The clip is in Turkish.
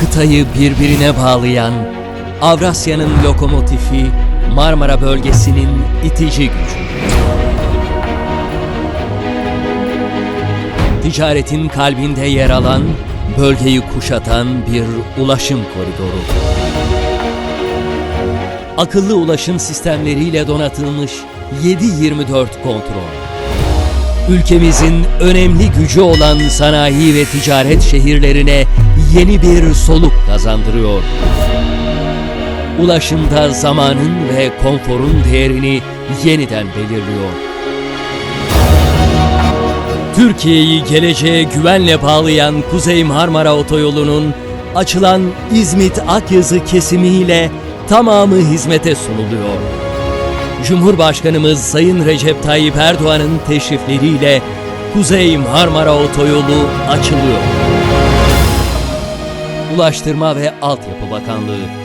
kıtayı birbirine bağlayan Avrasya'nın lokomotifi Marmara bölgesinin itici gücü. Ticaretin kalbinde yer alan, bölgeyi kuşatan bir ulaşım koridoru. Akıllı ulaşım sistemleriyle donatılmış 7-24 kontrol. Ülkemizin önemli gücü olan sanayi ve ticaret şehirlerine yeni bir soluk kazandırıyor. Ulaşımda zamanın ve konforun değerini yeniden belirliyor. Türkiye'yi geleceğe güvenle bağlayan Kuzey Marmara Otoyolu'nun açılan İzmit-Akyazı kesimiyle tamamı hizmete sunuluyor. Cumhurbaşkanımız Sayın Recep Tayyip Erdoğan'ın teşrifleriyle Kuzey Marmara Otoyolu açılıyor. Ulaştırma ve Altyapı Bakanlığı